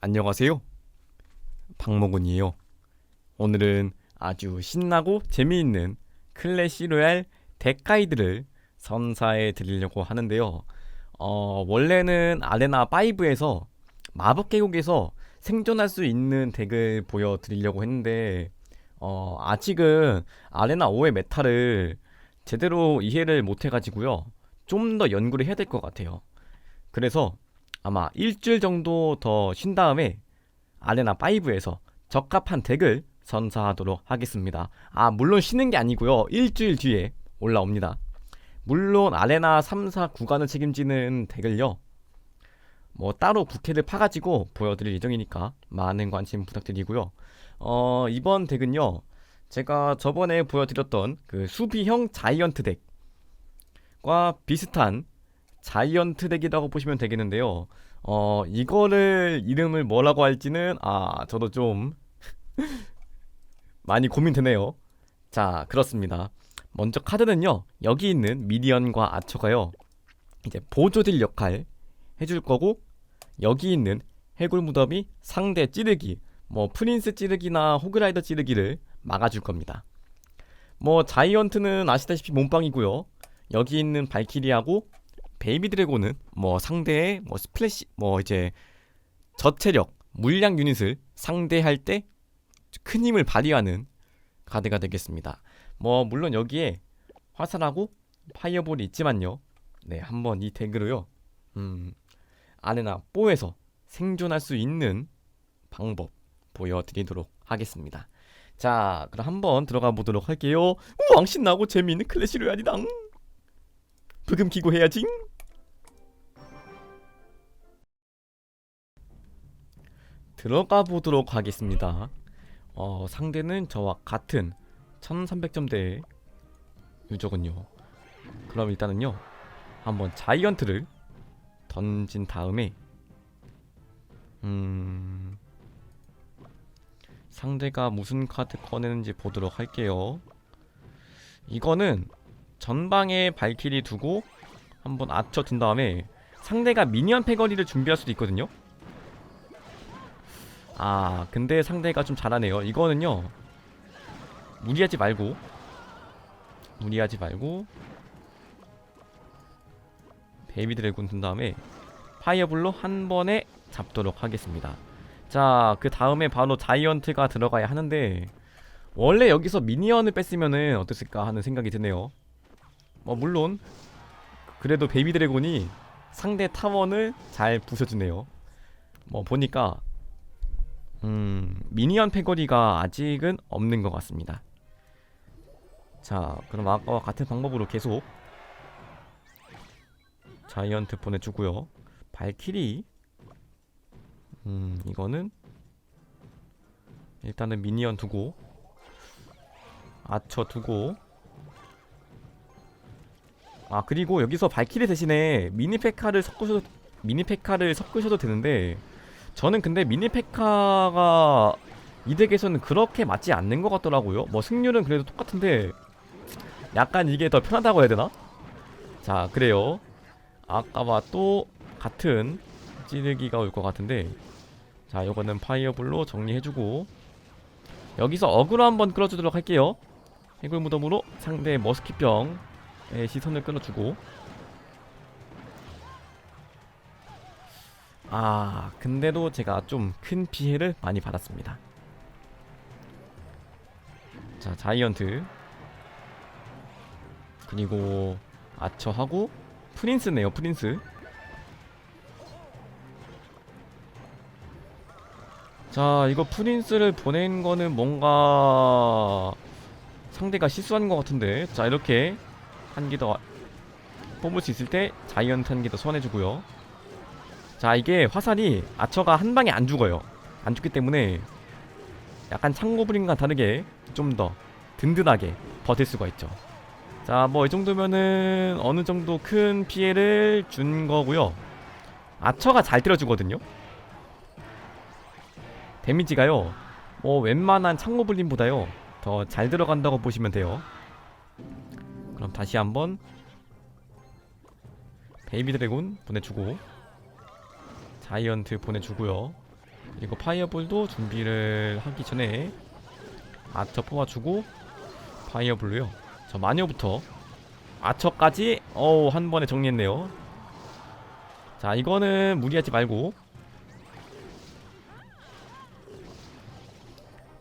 안녕하세요. 박모군이에요. 오늘은 아주 신나고 재미있는 클래시 로얄 덱 가이드를 선사해 드리려고 하는데요. 어, 원래는 아레나 5에서 마법 계곡에서 생존할 수 있는 덱을 보여 드리려고 했는데 어, 아직은 아레나 5의 메타를 제대로 이해를 못 해가지고요. 좀 더 연구를 해야 될 것 같아요. 그래서 아마 일주일 정도 더 쉰 다음에 아레나 5에서 적합한 덱을 선사하도록 하겠습니다. 아, 물론 쉬는 게 아니고요. 일주일 뒤에 올라옵니다. 물론 아레나 3, 4 구간을 책임지는 덱을요. 뭐 따로 부캐를 파가지고 보여드릴 예정이니까 많은 관심 부탁드리고요. 어, 이번 덱은요. 제가 저번에 보여드렸던 그 수비형 자이언트 덱과 비슷한 자이언트 덱이라고 보시면 되겠는데요. 어, 이거를 이름을 뭐라고 할지는 아, 저도 좀 많이 고민되네요. 자, 그렇습니다. 먼저 카드는요. 여기 있는 미디언과 아처가요. 이제 보조딜 역할 해줄 거고 여기 있는 해골 무덤이 상대 찌르기 뭐 프린스 찌르기나 호그라이더 찌르기를 막아줄 겁니다. 뭐 자이언트는 아시다시피 몸빵이고요. 여기 있는 발키리하고 베이비 드래곤은 뭐 상대의 뭐 스플래시 뭐 이제 저체력 물량 유닛을 상대할 때 큰 힘을 발휘하는 카드가 되겠습니다. 뭐 물론 여기에 화살하고 파이어볼이 있지만요. 네, 한번 이 덱으로요. 음, 아레나 4에서 생존할 수 있는 방법 보여드리도록 하겠습니다. 자, 그럼 한번 들어가 보도록 할게요. 우왕 신 나고 재미있는 클래시 로얄이당. 부금 키고 해야지. 들어가 보도록 하겠습니다. 어, 상대는 저와 같은 1300점대의 유저군요. 그럼 일단은요. 한번 자이언트를 던진 다음에 음 상대가 무슨 카드 꺼내는지 보도록 할게요. 이거는 전방에 발키리 두고 한번 아쳐 둔 다음에 상대가 미니언 패거리를 준비할 수도 있거든요. 아, 근데 상대가 좀 잘하네요. 이거는요. 무리하지 말고 무리하지 말고 베이비 드래곤 둔 다음에 파이어블로 한 번에 잡도록 하겠습니다. 자, 그 다음에 바로 자이언트가 들어가야 하는데 원래 여기서 미니언을 뺐으면은 어땠을까 하는 생각이 드네요. 뭐 물론 그래도 베이비 드래곤이 상대 타원을 잘 부숴주네요. 뭐 보니까 음 미니언 패거리가 아직은 없는 것 같습니다. 자, 그럼 아까와 같은 방법으로 계속 자이언트 보내주고요. 발키리 음 이거는 일단은 미니언 두고 아처 두고 아 그리고 여기서 발키리 대신에 미니 페카를 섞으셔도 미니 페카를 섞으셔도 되는데 저는 근데 미니 페카가 이 덱에서는 그렇게 맞지 않는 것 같더라고요. 뭐 승률은 그래도 똑같은데 약간 이게 더 편하다고 해야 되나? 자 그래요. 아까와 또 같은 찌르기가 올 것 같은데 자 요거는 파이어블로 정리해주고 여기서 어그로 한번 끌어주도록 할게요. 해골 무덤으로 상대 머스키병의 시선을 끊어주고. 아 근데도 제가 좀 큰 피해를 많이 받았습니다. 자 자이언트. 그리고 아처하고 프린스네요 프린스. 자 이거 프린스를 보낸 거는 뭔가 상대가 실수한 것 같은데. 자 이렇게 한 개 더 뽑을 수 있을 때 자이언트 한 개 더 소환해주고요. 자 이게 화살이 아처가 한 방에 안 죽어요. 안 죽기 때문에 약간 창고브린과 다르게 좀 더 든든하게 버틸 수가 있죠. 자 뭐 이 정도면은 어느 정도 큰 피해를 준 거고요. 아처가 잘 때려주거든요. 데미지가요 뭐 웬만한 창고블린보다요 더 잘 들어간다고 보시면 돼요 그럼 다시 한번 베이비 드래곤 보내주고 자이언트 보내주고요 그리고 파이어볼도 준비를 하기 전에 아처 뽑아주고 파이어볼로요. 저 마녀부터 아처까지 어우 한 번에 정리했네요. 자 이거는 무리하지 말고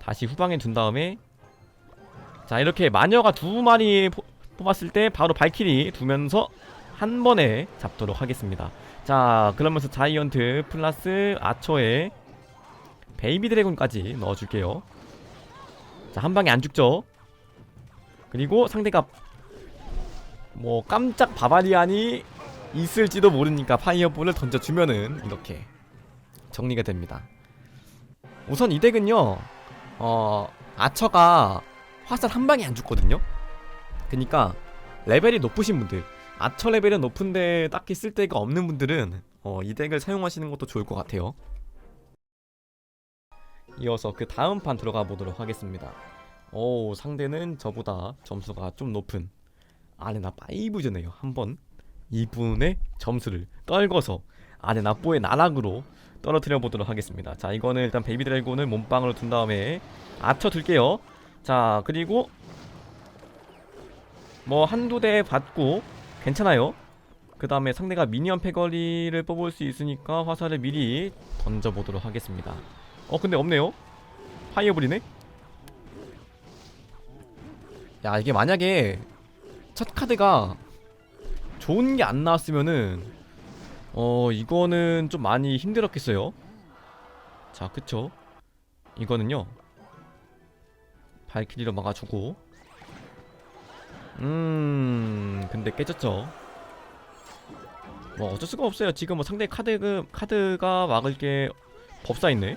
다시 후방에 둔 다음에 자 이렇게 마녀가 두 마리 포- 뽑았을 때 바로 발키리 두면서 한 번에 잡도록 하겠습니다. 자 그러면서 자이언트 플러스 아처에 베이비 드래곤까지 넣어줄게요. 자 한 방에 안 죽죠. 그리고 상대가 뭐 깜짝 바바리안이 있을지도 모르니까 파이어볼을 던져주면은 이렇게 정리가 됩니다. 우선 이 덱은요, 어, 아처가 화살 한 방에 안 죽거든요? 그니까 레벨이 높으신 분들, 아처 레벨은 높은데 딱히 쓸 데가 없는 분들은 어, 이 덱을 사용하시는 것도 좋을 것 같아요. 이어서 그 다음 판 들어가 보도록 하겠습니다. 오, 상대는 저보다 점수가 좀 높은 아레나 5즈네요. 한번 이분의 점수를 떨궈서 아레나 4의 나락으로 떨어뜨려 보도록 하겠습니다. 자, 이거는 일단 베이비 드래곤을 몸빵으로 둔 다음에 아쳐 둘게요. 자, 그리고 뭐 한두 대 받고 괜찮아요. 그 다음에 상대가 미니언 패거리를 뽑을 수 있으니까 화살을 미리 던져 보도록 하겠습니다. 어, 근데 없네요. 파이어볼이네. 야, 이게 만약에 첫 카드가 좋은 게 안 나왔으면은 어 이거는 좀 많이 힘들었겠어요. 자, 그쵸? 이거는요. 발키리로 막아주고. 음, 근데 깨졌죠. 뭐 어쩔 수가 없어요. 지금 뭐 상대 카드 그 카드가 막을 게 법사 있네.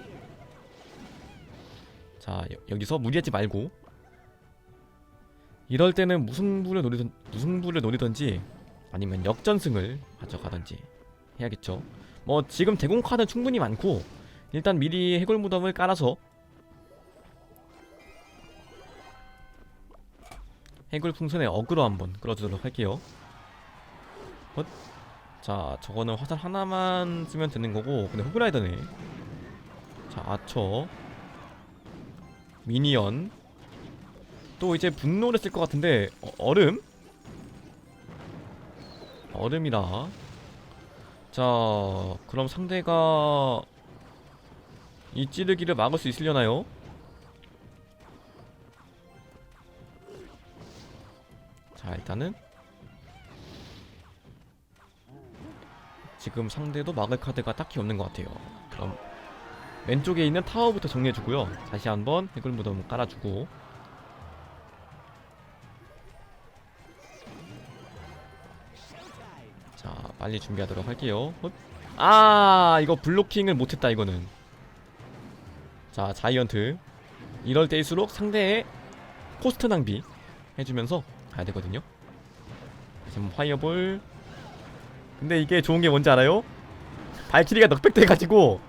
자, 여, 여기서 무리하지 말고 이럴 때는 무승부를 노리던 무승부를 노리던지 아니면 역전승을 가져가던지 해야겠죠. 뭐 지금 대공 카드 충분히 많고 일단 미리 해골 무덤을 깔아서 해골 풍선의 어그로 한번 끌어주도록 할게요. 헛. 자, 저거는 화살 하나만 쓰면 되는 거고, 근데 호그라이더네. 자, 아처, 미니언, 또 이제 분노를 쓸 것 같은데 어, 얼음? 얼음이라 자 그럼 상대가 이 찌르기를 막을 수 있으려나요? 자 일단은 지금 상대도 막을 카드가 딱히 없는 것 같아요. 그럼 왼쪽에 있는 타워부터 정리해주고요. 다시 한번 해골 무덤 깔아주고. 자 빨리 준비하도록 할게요. 헛. 아 이거 블로킹을 못했다 이거는. 자 자이언트. 이럴 때일수록 상대의 코스트 낭비 해주면서 가야 되거든요. 지금 파이어볼. 근데 이게 좋은 게 뭔지 알아요? 발키리가 넉백 돼 가지고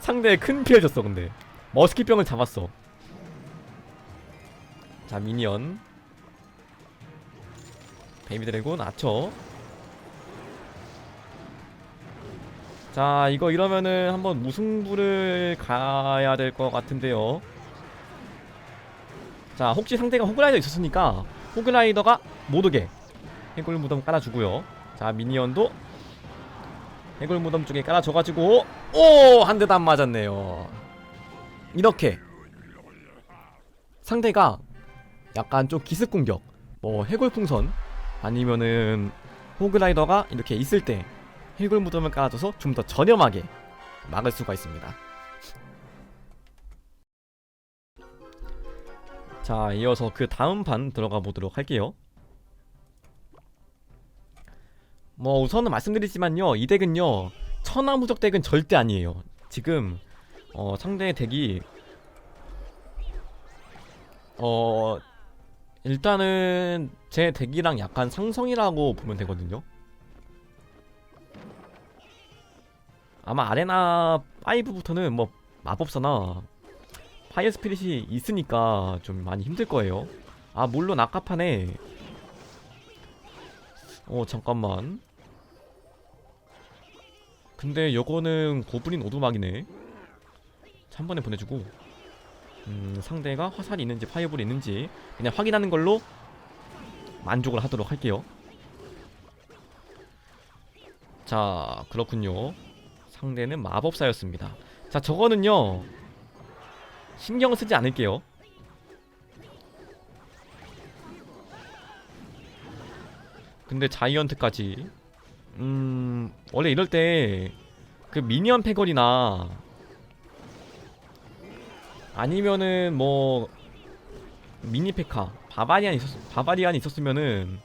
상대에 큰 피해를 줬어 근데. 머스키병을 잡았어. 자 미니언. 베이비 드래곤 아처. 자 이거 이러면은 한번 무승부를 가야 될 것 같은데요. 자 혹시 상대가 호그라이더 있었으니까 호그라이더가 못 오게 해골 무덤 깔아주고요 자 미니언도 해골 무덤 쪽에 깔아줘가지고 오 한 대도 안 맞았네요 이렇게 상대가 약간 좀 기습 공격 뭐 해골 풍선 아니면은 호그라이더가 이렇게 있을 때 해골 무덤을 깔아줘서 좀 더 저렴하게 막을 수가 있습니다. 자, 이어서 그 다음 판 들어가 보도록 할게요. 뭐 우선은 말씀드리지만요, 이 덱은요 천하무적 덱은 절대 아니에요. 지금 어, 상대의 덱이 어 일단은 제 덱이랑 약간 상성이라고 보면 되거든요. 아마 아레나 5부터는 뭐 마법사나 파이어 스피릿이 있으니까 좀 많이 힘들 거예요. 아 물론 아까 판에 어 잠깐만. 근데 요거는 고블린 오두막이네. 자, 한 번에 보내주고 음, 상대가 화살이 있는지 파이어볼이 있는지 그냥 확인하는 걸로 만족을 하도록 할게요. 자, 그렇군요. 상대는 마법사였습니다. 자, 저거는요. 신경 쓰지 않을게요. 근데 자이언트까지 음, 원래 이럴 때 그 미니언 패거리나 아니면은 뭐 미니 페카 바바리안 있었 바바리안이 있었으면은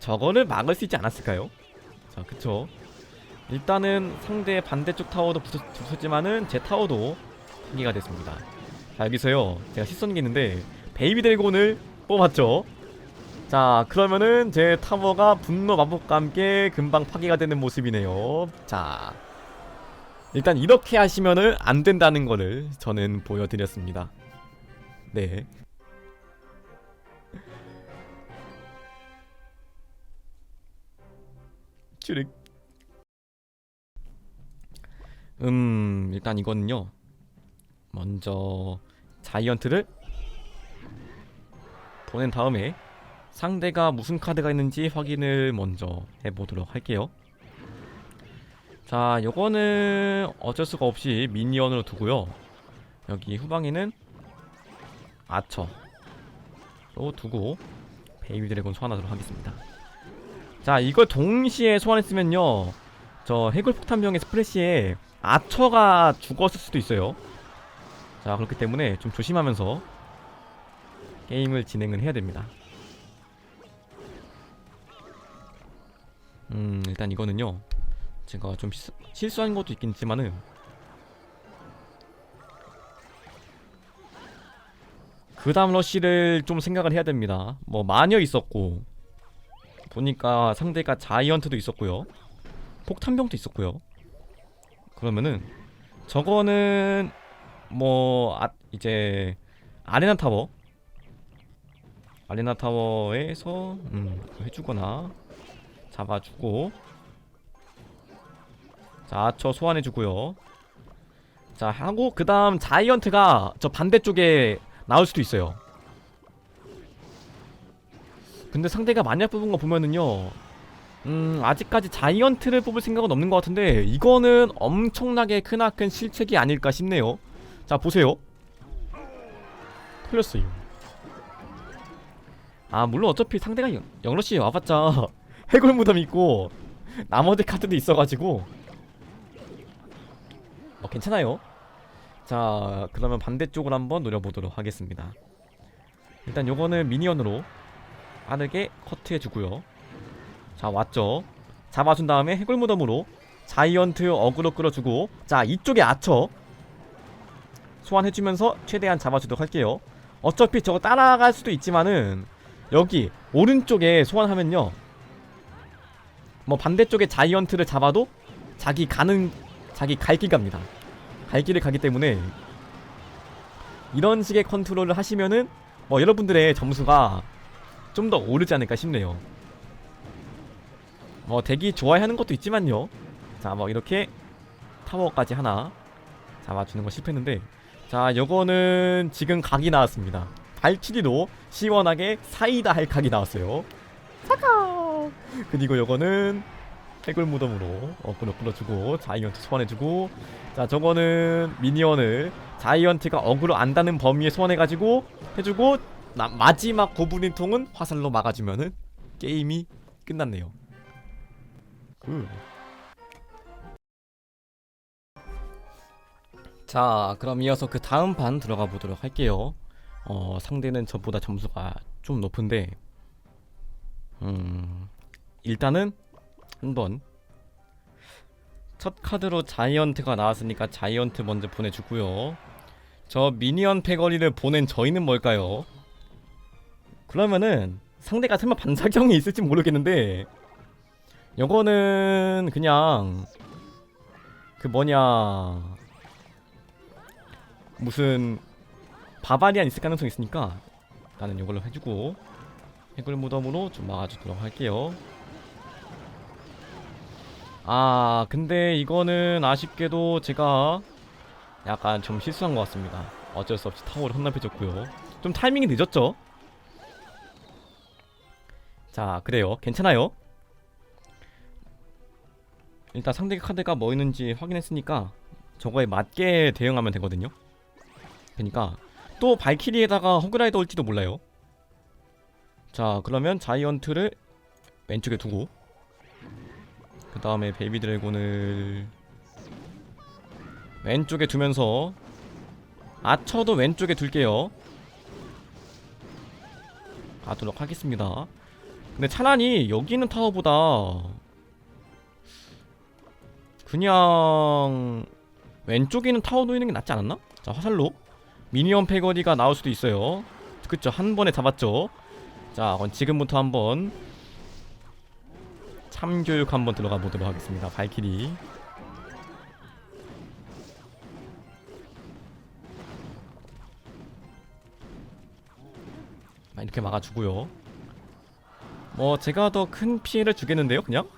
저거를 막을 수 있지 않았을까요? 자, 그쵸. 일단은 상대 반대쪽 타워도 부쉈, 부쉈지만은 제 타워도 파기가 됐습니다. 자, 여기서요. 제가 게 있는데 베이비 드래곤을 뽑았죠. 자, 그러면은 제 타워가 분노 마법과 함께 금방 파괴가 되는 모습이네요. 자, 일단 이렇게 하시면은 안 된다는 거를 저는 보여드렸습니다. 네. 쭈륵. 음, 일단 이거는요. 먼저 자이언트를 보낸 다음에 상대가 무슨 카드가 있는지 확인을 먼저 해보도록 할게요. 자, 요거는 어쩔 수가 없이 미니언으로 두고요. 여기 후방에는 아처로 두고 베이비 드래곤 소환하도록 하겠습니다. 자, 이걸 동시에 소환했으면요. 저 해골 폭탄병의 스프레시에 아처가 죽었을 수도 있어요. 자, 그렇기 때문에 좀 조심하면서 게임을 진행을 해야 됩니다. 음, 일단 이거는요. 제가 좀 시- 실수한 것도 있긴 있지만은 그 다음 러쉬를 좀 생각을 해야 됩니다. 뭐 마녀 있었고 보니까 상대가 자이언트도 있었고요. 폭탄병도 있었고요. 그러면은 저거는 뭐 아, 이제 아레나 타워. 아레나 타워에서 음 해주거나 잡아주고. 자 아처 소환해주고요. 자 하고 그 다음 자이언트가 저 반대쪽에 나올 수도 있어요. 근데 상대가 만약 뽑은 거 보면은요 음 아직까지 자이언트를 뽑을 생각은 없는 것 같은데 이거는 엄청나게 크나큰 실책이 아닐까 싶네요 자 보세요. 틀렸어요. 아 물론 어차피 상대가 영- 영러시 와봤자 해골 무덤 있고 나머지 카드도 있어가지고. 어 괜찮아요. 자 그러면 반대쪽을 한번 노려보도록 하겠습니다. 일단 요거는 미니언으로 빠르게 커트해주고요. 자 왔죠. 잡아준 다음에 해골 무덤으로 자이언트 어그로 끌어주고. 자 이쪽에 아처 소환해주면서 최대한 잡아주도록 할게요. 어차피 저거 따라갈 수도 있지만은 여기 오른쪽에 소환하면요. 뭐 반대쪽에 자이언트를 잡아도 자기 가는 자기 갈 길 갑니다. 갈 길을 가기 때문에 이런 식의 컨트롤을 하시면은 뭐 여러분들의 점수가 좀 더 오르지 않을까 싶네요. 뭐 대기 좋아하는 것도 있지만요. 자 뭐 이렇게 타워까지 하나 잡아주는 거 실패했는데 자 요거는 지금 각이 나왔습니다. 발치기도 시원하게 사이다 할 각이 나왔어요. 차가 그리고 요거는 해골 무덤으로 어그로 끌어주고 자이언트 소환해주고 자 저거는 미니언을 자이언트가 어그로 안다는 범위에 소환해가지고 해주고 나, 마지막 고블린 통은 화살로 막아주면은 게임이 끝났네요. 굿. 자 그럼 이어서 그 다음 판 들어가 보도록 할게요. 어 상대는 저보다 점수가 좀 높은데 음 일단은 한번. 첫 카드로 자이언트가 나왔으니까 자이언트 먼저 보내주고요. 저 미니언 패거리를 보낸 저희는 뭘까요? 그러면은 상대가 설마 반사경이 있을지 모르겠는데 요거는 그냥 그 뭐냐 무슨 바바리안 있을 가능성이 있으니까 나는 요걸로 해주고 해골 무덤으로 좀 막아주도록 할게요 아 근데 이거는 아쉽게도 제가 약간 좀 실수한 것 같습니다. 어쩔 수 없이 타워를 혼납해줬고요. 좀 타이밍이 늦었죠? 자, 그래요. 괜찮아요. 일단 상대 카드가 뭐 있는지 확인했으니까 저거에 맞게 대응하면 되거든요. 그러니까 또 발키리에다가 허그라이더 올지도 몰라요. 자, 그러면 자이언트를 왼쪽에 두고 그 다음에 베이비 드래곤을 왼쪽에 두면서 아처도 왼쪽에 둘게요. 가도록 하겠습니다. 근데 차라리 여기 있는 타워보다 그냥 왼쪽에 있는 타워 놓이는 게 낫지 않았나? 자 화살로 미니언 패거리가 나올 수도 있어요. 그쵸 한 번에 잡았죠. 자 그럼 지금부터 한번 참교육 한번 들어가 보도록 하겠습니다. 발키리 아, 이렇게 막아주고요. 뭐 제가 더 큰 피해를 주겠는데요, 그냥?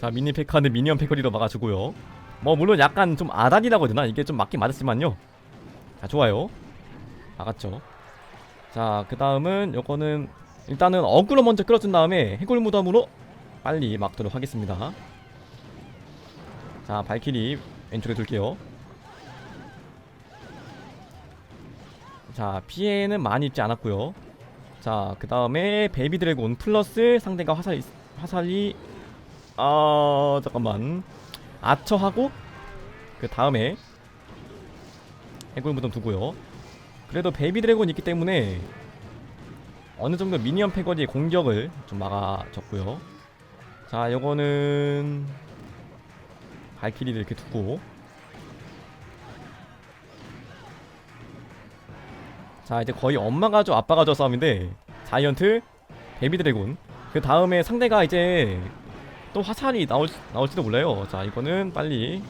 자 미니 페카는 미니언 패거리로 막아주고요. 뭐 물론 약간 좀 아단이라고 해야 되나? 이게 좀 맞긴 맞았지만요. 자 좋아요. 막았죠. 자그 다음은 요거는 일단은 어그로 먼저 끌어준 다음에 해골 무덤으로 빨리 막도록 하겠습니다. 자 발키리 왼쪽에 둘게요. 자 피해는 많이 입지 않았고요. 자그 다음에 베이비 드래곤 플러스 상대가 화살 화살이 아 잠깐만 아처하고 그 다음에 해골 무덤 두고요. 그래도 베이비 드래곤이 있기 때문에 어느 정도 미니언 패거리의 공격을 좀 막아줬고요. 자, 요거는 발키리를 이렇게 두고 자, 이제 거의 엄마가 줘 아빠가 줘 싸움인데 자이언트, 베이비 드래곤 그 다음에 상대가 이제 또 화살이 나올, 나올지도 몰라요. 자, 이거는 빨리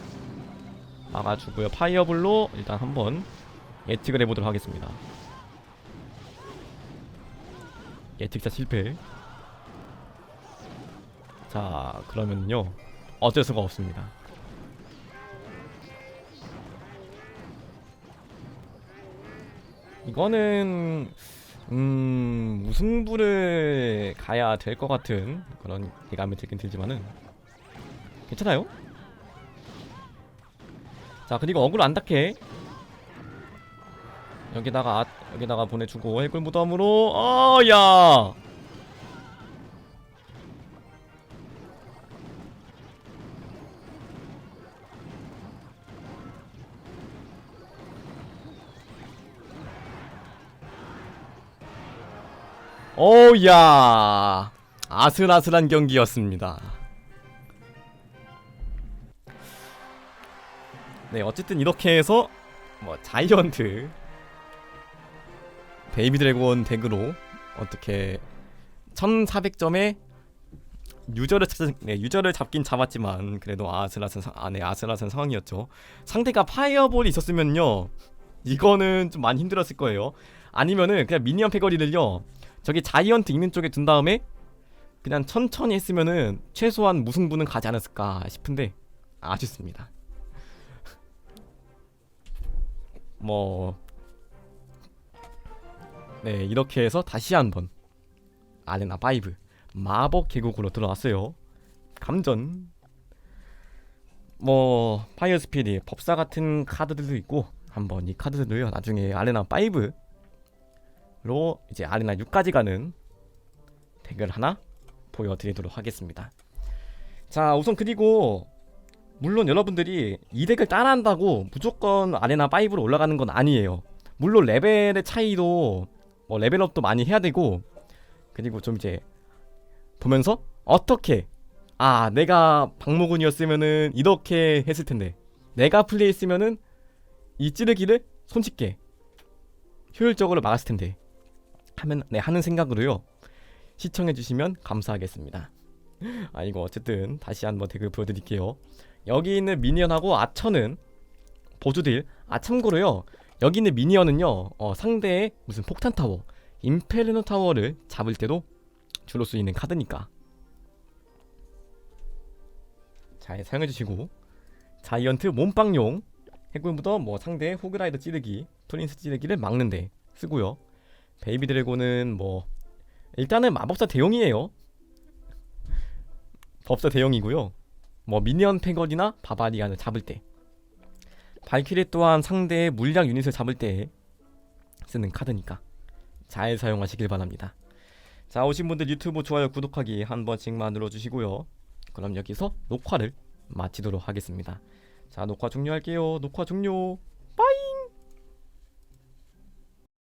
막아주고요. 파이어블로 일단 한번 예측을 해보도록 하겠습니다. 예측자 실패. 자, 그러면요. 어쩔 수가 없습니다. 이거는 음 무승부를 가야 될 것 같은 그런 예감이 들긴 들지만은 괜찮아요? 자 그리고 어글 안 닿게 여기다가 아, 여기다가 보내주고 해골 무덤으로 어야 오야 아슬아슬한 경기였습니다. 네 어쨌든 이렇게 해서 뭐 자이언트 베이비 드래곤 덱으로 어떻게 1400점에 유저를 찾 네, 유저를 잡긴 잡았지만 그래도 아슬아슬 상, 아, 네, 아슬아슬 상황이었죠. 상대가 파이어볼이 있었으면요. 이거는 좀 많이 힘들었을 거예요. 아니면은 그냥 미니언 패거리를요. 저기 자이언트 있는 쪽에 둔 다음에 그냥 천천히 했으면은 최소한 무승부는 가지 않았을까 싶은데 아쉽습니다. 뭐 네, 이렇게 해서 다시 한번 아레나 5 마법 계곡으로 들어왔어요. 감전. 뭐 파이어 스피릿, 법사 같은 카드들도 있고 한번 이 카드들을요 나중에 아레나 5 로 이제 아레나 6까지 가는 덱을 하나 보여드리도록 하겠습니다. 자 우선 그리고 물론 여러분들이 이 덱을 따라한다고 무조건 아레나 5로 올라가는 건 아니에요. 물론 레벨의 차이도 뭐 레벨업도 많이 해야 되고 그리고 좀 이제 보면서 어떻게 아 내가 박모군이었으면은 이렇게 했을 텐데 내가 플레이했으면은 이 찌르기를 손쉽게 효율적으로 막았을 텐데 하면 네 하는 생각으로요. 시청해 주시면 감사하겠습니다. 아 이거 어쨌든 다시 한번 댓글 보여드릴게요. 여기 있는 미니언하고 아처는 보조딜 아 참고로요. 여기 있는 미니언은요 어, 상대의 무슨 폭탄 타워 임페르노 타워를 잡을 때도 수 있는 카드니까. 잘 사용해 주시고. 자이언트 몸빵용. 해골 무덤 뭐 상대 호그라이더 찌르기 프린스 찌르기를 막는데 쓰고요 베이비 드래곤은 뭐 일단은 마법사 대용이에요. 법사 대용이고요. 뭐 미니언 패거리나 바바리안을 잡을 때 발키리 또한 상대의 물량 유닛을 잡을 때 쓰는 카드니까 잘 사용하시길 바랍니다. 자 오신 분들 유튜브 좋아요 구독하기 한 번씩만 눌러주시고요. 그럼 여기서 녹화를 마치도록 하겠습니다. 자 녹화 종료할게요. 녹화 종료